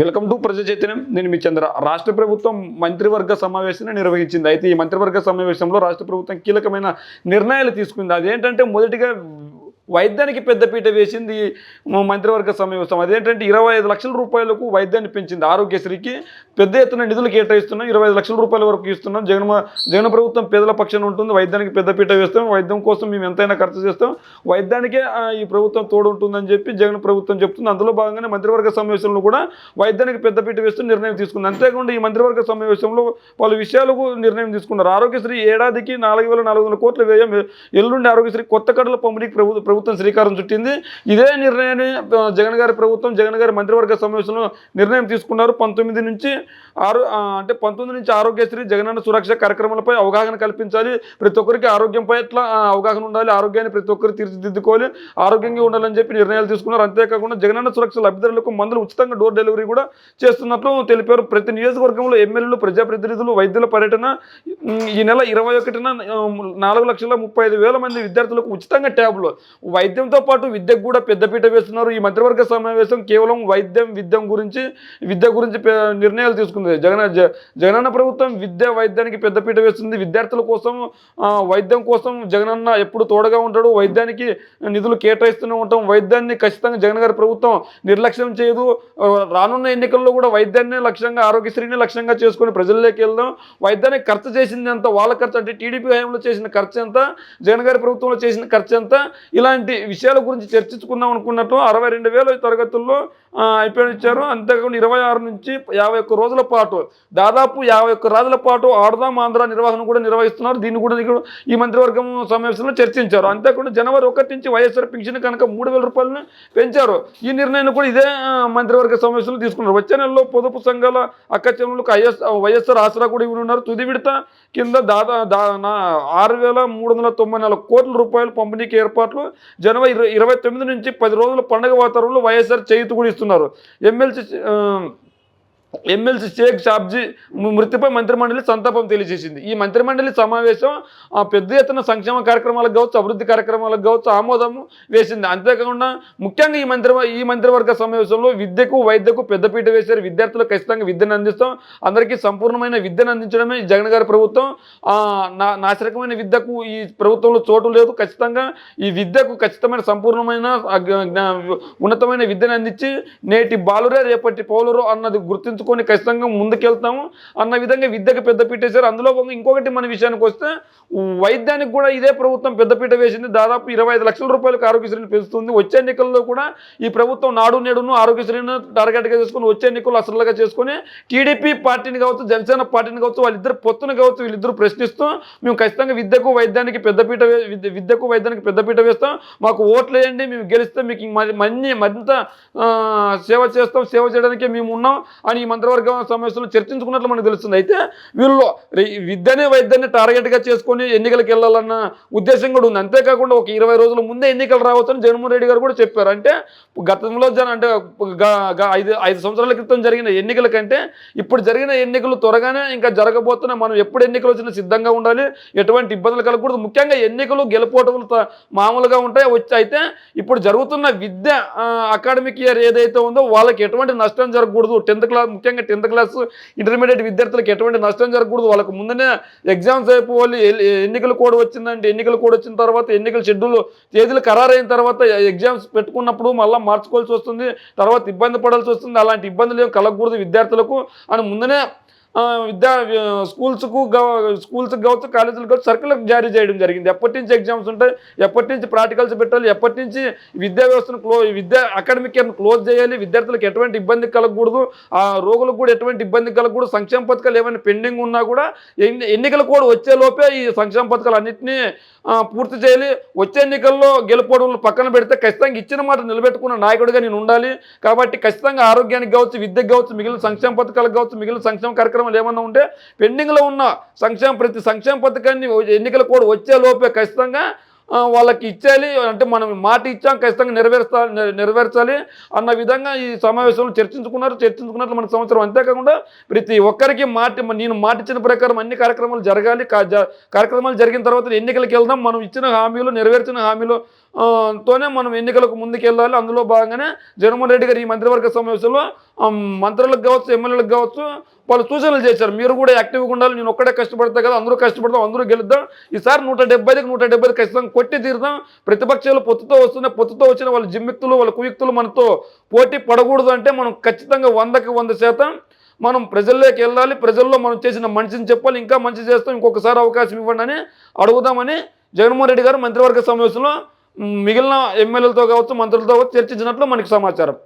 Welcome to ప్రజా చైతన్యం. నేను మీ చంద్ర. రాష్ట్ర ప్రభుత్వం మంత్రివర్గ సమావేశాన్ని నిర్వహించింది. అయితే ఈ మంత్రివర్గ సమావేశంలో రాష్ట్ర ప్రభుత్వం కీలకమైన నిర్ణయాలు తీసుకుంది. అదేంటంటే మొదటిగా వైద్యానికి పెద్దపీట వేసింది మంత్రివర్గ సమావేశం అదేంటంటే ఇరవై ఐదు లక్షల రూపాయలకు వైద్యాన్ని పెంచింది ఆరోగ్యశ్రీకి. పెద్ద ఎత్తున నిధులు కేటాయిస్తున్నాం. ఇరవై ఐదు లక్షల రూపాయల వరకు ఇస్తున్నాం. జగన్ జగన్ ప్రభుత్వం పేదల పక్షాన ఉంటుంది. వైద్యానికి పెద్దపీట వేస్తాం. వైద్యం కోసం మేము ఎంతైనా ఖర్చు చేస్తాం. వైద్యానికే ఆ, ఈ ప్రభుత్వం తోడు ఉంటుందని చెప్పి జగన్ ప్రభుత్వం చెప్తుంది. అందులో భాగంగానే మంత్రివర్గ సమావేశంలో కూడా వైద్యానికి పెద్దపీట వేస్తూ నిర్ణయం తీసుకుంది. అంతేకాకుండా ఈ మంత్రివర్గ సమావేశంలో పలు విషయాలకు నిర్ణయం తీసుకున్నారు. ఆరోగ్యశ్రీ ఏడాదికి నాలుగు వేల నాలుగు వందల కోట్ల వ్యయం. ఎల్లుండి ఆరోగ్యశ్రీ కొత్త కడల పంపిణీకి ప్రభుత్వం ప్రభుత్వం శ్రీకారం చుట్టింది. ఇదే నిర్ణయాన్ని జగన్ గారి ప్రభుత్వం జగన్ గారి మంత్రివర్గ సమావేశంలో నిర్ణయం తీసుకున్నారు. పంతొమ్మిది నుంచి ఆరో అంటే పంతొమ్మిది నుంచి ఆరోగ్యశ్రీ జగనన్న సురక్ష కార్యక్రమాలపై అవగాహన కల్పించాలి. ప్రతి ఒక్కరికి ఆరోగ్యం పట్ల అవగాహన ఉండాలి. ఆరోగ్యాన్ని ప్రతి ఒక్కరు తీర్చిదిద్దుకోవాలి. ఆరోగ్యంగా ఉండాలని చెప్పి నిర్ణయాలు తీసుకున్నారు. అంతేకాకుండా జగనన్న సురక్ష లబ్ధిదారులకు మందులు ఉచితంగా డోర్ డెలివరీ కూడా చేస్తున్నట్లు తెలిపారు. ప్రతి నియోజకవర్గంలో ఎమ్మెల్యేలు ప్రజాప్రతినిధులు వైద్యుల పర్యటన ఈ నెల ఇరవై ఒకటిన నాలుగు లక్షల ముప్పై ఐదు వేల మంది విద్యార్థులకు ఉచితంగా ట్యాబ్లు వైద్యంతో పాటు విద్యకు కూడా పెద్దపీట వేస్తున్నారు. ఈ మంత్రివర్గ సమావేశం కేవలం వైద్యం విద్యం గురించి విద్య గురించి నిర్ణయాలు తీసుకుంది. జగన్ జ- జగనన్న ప్రభుత్వం విద్య వైద్యానికి పెద్దపీట వేస్తుంది. విద్యార్థుల కోసం వైద్యం కోసం జగనన్న ఎప్పుడు తోడుగా ఉంటాడు. వైద్యానికి నిధులు కేటాయిస్తూనే ఉంటాం. వైద్యాన్ని ఖచ్చితంగా జగన్ గారి ప్రభుత్వం నిర్లక్ష్యం చేయదు. రానున్న ఎన్నికల్లో కూడా వైద్యాన్ని లక్ష్యంగా ఆరోగ్యశ్రీని లక్ష్యంగా చేసుకుని ప్రజల్లోకి వెళ్దాం. వైద్యానికి ఖర్చు చేసింది ఎంత? వాళ్ళ ఖర్చు అంటే టీడీపీ హయాంలో చేసిన ఖర్చు ఎంత? జగన్ గారి ప్రభుత్వంలో చేసిన ఖర్చు ఎంత? ఇలాంటి విషయాల గురించి చర్చించుకుందాం అనుకున్నట్టు అరవై రెండు వేల తరగతుల్లో ఇచ్చారు. అంతేకాకుండా ఇరవై ఆరు నుంచి యాభై ఒక్క రోజుల పాటు దాదాపు యాభై ఒక్క రోజుల పాటు ఆడదాం ఆంధ్ర నిర్వహణ కూడా నిర్వహిస్తున్నారు. దీన్ని కూడా ఈ మంత్రివర్గం సమావేశంలో చర్చించారు. అంతేకాకుండా జనవరి ఒకటి నుంచి వైఎస్ఆర్ పింఛన్ కనుక మూడు వేల రూపాయలను పెంచారు. ఈ నిర్ణయాన్ని కూడా ఇదే మంత్రివర్గ సమావేశంలో తీసుకున్నారు. వచ్చే నెలలో పొదుపు సంఘాల అక్కచెల్లెలకు ఐఎస్ వైఎస్ఆర్ ఆసరా కూడా ఇవ్వనున్నారు. తుది విడత కింద దాదా దా నా ఆరు వేల మూడు వందల తొంభై నాలుగు కోట్ల రూపాయలు పంపిణీకి ఏర్పాట్లు జనవరి ఇరవై ఇరవై తొమ్మిది నుంచి పది రోజుల పండుగ వాతావరణంలో వైఎస్ఆర్ చేయుతు కూడా ఇస్తున్నారు ఎమ్మెల్సీ ఎమ్మెల్సీ షేక్ షాబ్జీ మృతిపై మంత్రిమండలి సంతాపం తెలియజేసింది. ఈ మంత్రిమండలి సమావేశం పెద్ద ఎత్తున సంక్షేమ కార్యక్రమాలకు కావచ్చు అభివృద్ధి కార్యక్రమాలకు కావచ్చు ఆమోదం వేసింది. అంతేకాకుండా ముఖ్యంగా ఈ మంత్రి ఈ మంత్రివర్గ సమావేశంలో విద్యకు వైద్యకు పెద్దపీట వేశారు. విద్యార్థులకు ఖచ్చితంగా విద్యను అందిస్తాం. అందరికీ సంపూర్ణమైన విద్యను అందించడమే జగన్ గారి ప్రభుత్వం. నా నాశరకమైన విద్యకు ఈ ప్రభుత్వంలో చోటు లేదు. ఖచ్చితంగా ఈ విద్యకు ఖచ్చితమైన సంపూర్ణమైన ఉన్నతమైన విద్యను అందించి నేటి బాలురే రేపటి పౌలురు అన్నది గుర్తించుకొని ఖచ్చితంగా ముందుకెళ్తాము అన్న విధంగా విద్యకు పెద్దపీట వేశారు. అందులో భాగంగా ఇంకొకటి మన విషయానికి వస్తే వైద్యానికి కూడా ఇదే ప్రభుత్వం పెద్దపీట వేసింది. దాదాపు ఇరవై ఐదు లక్షల రూపాయలకు ఆరోగ్యశ్రీని పెంచుతుంది. వచ్చే ఎన్నికల్లో కూడా ఈ ప్రభుత్వం నాడు నేడును ఆరోగ్యశ్రీని టార్గెట్గా చేసుకుని వచ్చే ఎన్నికలు అసలుగా చేసుకుని టీడీపీ పార్టీని కావచ్చు జనసేన పార్టీని కావచ్చు వాళ్ళిద్దరు పొత్తును కావచ్చు వీళ్ళిద్దరు ప్రశ్నిస్తూ మేము ఖచ్చితంగా విద్యకు వైద్యానికి పెద్దపీట విద్యకు వైద్యానికి పెద్దపీట వేస్తాం. మాకు ఓట్లు వేయండి మేము గెలిస్తే మీకు ఇంక మన్ని మరింత సేవ చేస్తాం. సేవ చేయడానికే మేము ఉన్నాం అని మంత్రివర్గ సమావేశంలో చర్చించుకున్నట్లు మనకు తెలుస్తుంది. అయితే వీళ్ళు విద్యనే వైద్యాన్ని టార్గెట్గా చేసుకొని ఎన్నికలకు వెళ్ళాలన్న ఉద్దేశం కూడా ఉంది. అంతేకాకుండా ఒక ఇరవై రోజుల ముందే ఎన్నికలు రావచ్చని జగన్మోహన్ రెడ్డి గారు కూడా చెప్పారు. అంటే గతంలో జన అంటే ఐదు ఐదు సంవత్సరాల క్రితం జరిగిన ఎన్నికల కంటే ఇప్పుడు జరిగిన ఎన్నికలు త్వరగానే ఇంకా జరగబోతున్నా మనం ఎప్పుడు ఎన్నికలు వచ్చినా సిద్ధంగా ఉండాలి. ఎటువంటి ఇబ్బందులు కలగకూడదు. ముఖ్యంగా ఎన్నికలు గెలుపోవటం మామూలుగా ఉంటాయి. వచ్చి అయితే ఇప్పుడు జరుగుతున్న విద్య అకాడమిక్ ఇయర్ ఏదైతే ఉందో వాళ్ళకి ఎటువంటి నష్టం జరగకూడదు. టెన్త్ క్లాస్ ముఖ్యంగా టెన్త్ క్లాస్ ఇంటర్మీడియట్ విద్యార్థులకు ఎటువంటి నష్టం జరగకూడదు. వాళ్ళకు ముందునే ఎగ్జామ్స్ అయిపోవాలి. ఎన్నికలు ఎన్నికల కోడ్ వచ్చిందంటే ఎన్నికలు కూడా వచ్చిన తర్వాత ఎన్నికల షెడ్యూల్ తేదీలు ఖరారైన తర్వాత ఎగ్జామ్స్ పెట్టుకున్నప్పుడు మళ్ళీ మార్చుకోవాల్సి వస్తుంది. తర్వాత ఇబ్బంది పడాల్సి వస్తుంది. అలాంటి ఇబ్బందులు ఏం కలగకూడదు విద్యార్థులకు. అని ముందునే విద్యా స్కూల్స్కు స్కూల్స్కి కావచ్చు కాలేజీలకు కావచ్చు సర్కులకు జారీ చేయడం జరిగింది. ఎప్పటి నుంచి ఎగ్జామ్స్ ఉంటాయి ఎప్పటి నుంచి ప్రాక్టికల్స్ పెట్టాలి ఎప్పటి నుంచి విద్యా వ్యవస్థను క్లో విద్యా అకాడమిక్ ఇయర్ను క్లోజ్ చేయాలి విద్యార్థులకు ఎటువంటి ఇబ్బంది కలగకూడదు ఆ రోగులకు కూడా ఎటువంటి ఇబ్బంది కలగకూడదు సంక్షేమ పథకాలు ఏమైనా పెండింగ్ ఉన్నా కూడా ఎన్ని ఎన్నికలు కూడా వచ్చే లోపే ఈ సంక్షేమ పథకాలు అన్నింటినీ పూర్తి చేయాలి. వచ్చే ఎన్నికల్లో గెలుపోవడం పక్కన పెడితే ఖచ్చితంగా ఇచ్చిన మాట నిలబెట్టుకున్న నాయకుడిగా నేను ఉండాలి. కాబట్టి ఖచ్చితంగా ఆరోగ్యానికి కావచ్చు విద్యకు కావచ్చు మిగిలిన సంక్షేమ పథకాలకు కావచ్చు మిగిలిన సంక్షేమ కార్యక్రమం కార్యక్రమాలు ఏమన్నా ఉంటే పెండింగ్లో ఉన్న సంక్షేమ ప్రతి సంక్షేమ పథకాన్ని ఎన్నికల కూడా వచ్చే లోపే ఖచ్చితంగా వాళ్ళకి ఇచ్చేయాలి. అంటే మనం మాట ఇచ్చాం ఖచ్చితంగా నెరవేర్చా నెరవేర్చాలి అన్న విధంగా ఈ సమావేశంలో చర్చించుకున్నారు. చర్చించుకున్నట్లు మన సంవత్సరం అంతేకాకుండా ప్రతి ఒక్కరికి మాట నేను మాట ఇచ్చిన ప్రకారం అన్ని కార్యక్రమాలు జరగాలి. కార్యక్రమాలు జరిగిన తర్వాత ఎన్నికలకు వెళ్దాం. మనం ఇచ్చిన హామీలు నెరవేర్చిన హామీలు తోనే మనం ఎన్నికలకు ముందుకెళ్ళాలి. అందులో భాగంగానే జగన్మోహన్ రెడ్డి గారు ఈ మంత్రివర్గ సమావేశంలో మంత్రులకు కావచ్చు ఎమ్మెల్యేలకు కావచ్చు వాళ్ళు సూచనలు చేశారు. మీరు కూడా యాక్టివ్గా ఉండాలి. నేను ఒక్కడే కష్టపడతా కదా అందరూ కష్టపడతాం అందరూ గెలుద్దాం. ఈసారి నూట డెబ్బైకి నూట డెబ్బై ఖచ్చితంగా కొట్టి తీరుదాం ప్రతిపక్షాలు పొత్తుతో వస్తున్న పొత్తుతో వచ్చిన వాళ్ళ జిమ్మిక్తులు వాళ్ళ కుయుక్తులు మనతో పోటీ పడకూడదు అంటే మనం ఖచ్చితంగా వందకి వంద శాతం మనం ప్రజల్లోకి వెళ్ళాలి. ప్రజల్లో మనం చేసిన మంచిని చెప్పాలి. ఇంకా మంచి చేస్తాం. ఇంకొకసారి అవకాశం ఇవ్వండి అని అడుగుదామని జగన్మోహన్ రెడ్డి గారు మంత్రివర్గ సమావేశంలో మిగిలిన ఎమ్మెల్యేలతో కావచ్చు మంత్రులతో కావచ్చు చర్చించినట్లు మనకి సమాచారం.